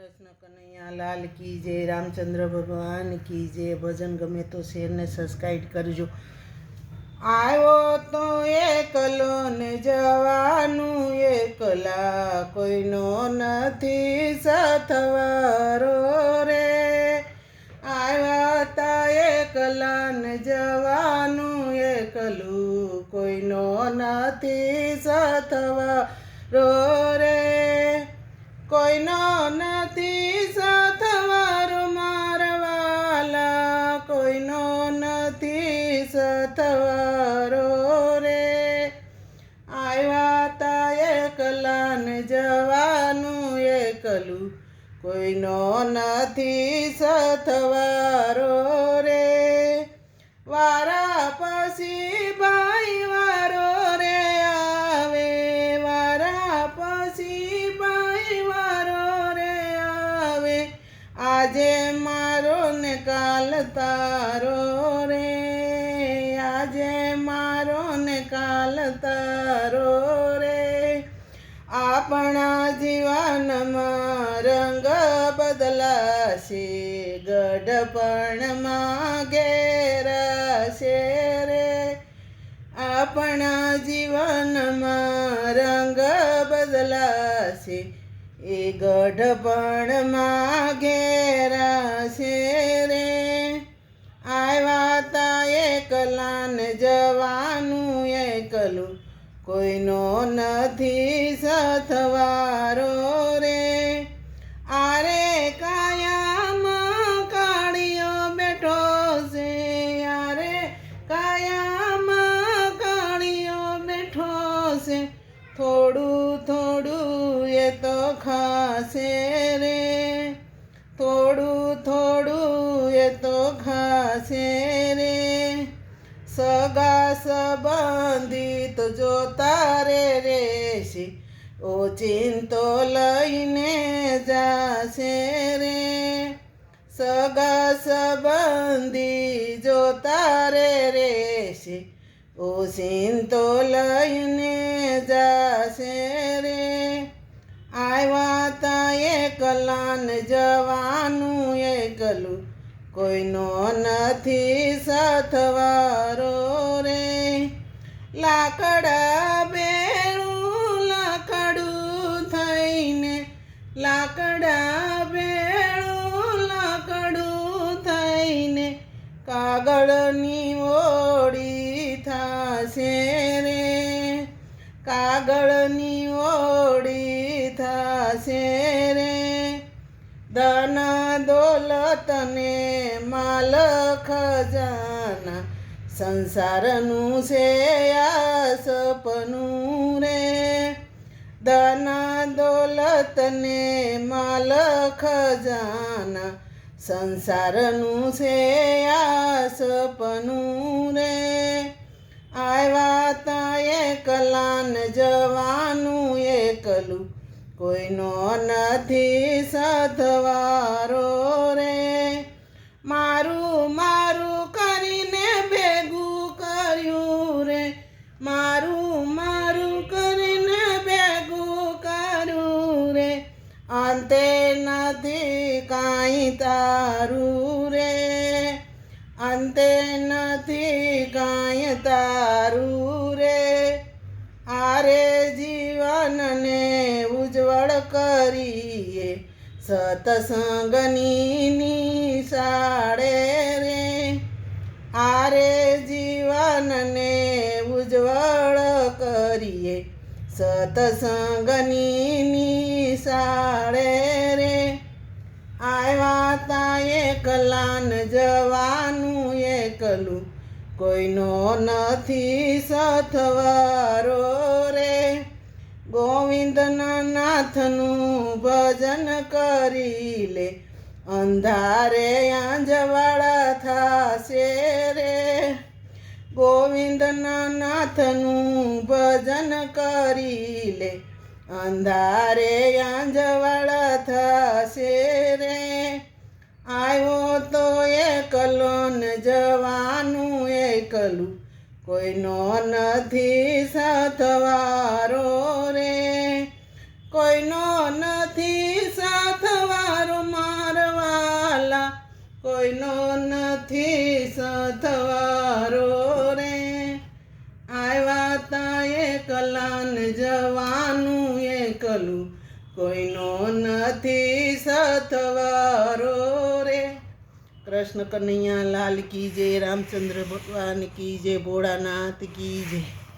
કૃષ્ણ કનૈયા, લાલ કી જય, રામચંદ્ર ભગવાન કી જય. ભજન ગમે તો શેરને સબસ્ક્રાઈબ કરજો. આવ્યો તો એકલો ને જવાનું, એકલા કોઈનો નથી સથવારો રે. આવ્યા તા એકલા ને જવાનું, એકલું કોઈનો નથી સથવારો રે. કોઈનો નથી સથવારો મારવાલા. કોઈનો નથી સથવારો રે. આવ્યા તા એકલાન જવાનું એકલું. કોઈનો નથી સથવારો રે. વારા આજે મારો ને કાલ તારો રે. આજે મારો ને કાલ તારો રે. આપણા જીવનમાં રંગ બદલાશે ગઢપણમાં ઘેરાશે રે. આપણા જીવનમાં રંગ બદલાશે, એ ગઢપણમાં ઘેરાશે સથવારો રે. આરે કાયામાં કાળિયો બેઠો છે. આરે કાયામાં કાળિયો બેઠો છે. થોડું થોડું એ તો ખાશે રે. થોડું થોડું એ તો ખાશે રે. સગા સંબંધિત જો રે રેશે. ઓ ચિંતો લઈને જાશે રે. સગા સંબંધી જો તારે રેશે. ઓ ચિંતો લઈને જાશે રે. આવ્યા તા એકલાન જવાનું એકલું. કોઈનો નથી સથવારો રે. લાકડા બેળું લાકડા ભેળું લાકડું થઈને કાગળની ઓળી થશે રે. કાગળની ઓળી થશે રે. ધન દોલતને માલ ખજાના સંસારનું છે સપનું રે. ધન દોલતને માલ ખજાના સંસારનું છે આ સપનું રે. આવ્યા તા એકલાન જવાનું એકલું. કોઈનો નથી સથવારો અંતે નથી કાંઈ તારું રે. અંતે નથી કાંઈ તારું રે. આરે જીવનને ઉજ્જવળ કરીએ, સતસંગની નિશાળે રે. આરે જીવનને ઉજ્જવળ કરીએ સતસંગની નિશાળે રે. આવ્યા તા એકલાન જવાનું એકલું કોઈનો નથી સથવારો રે. ગોવિંદના નાથનું ભજન કરી લે. અંધારે આંજવાળા થાશે રે. ગોવિંદના નાથનું ભજન કરી લે. અંધારે આંજવાળા થશે રે. આવ્યો તો એકલો ને જવાનું એકલું. કોઈનો નથી સથવારો રે. કૃષ્ણ કનૈયા લાલ કી જય રામચંદ્ર ભગવાન કી જય ભોળાનાથ કી જય.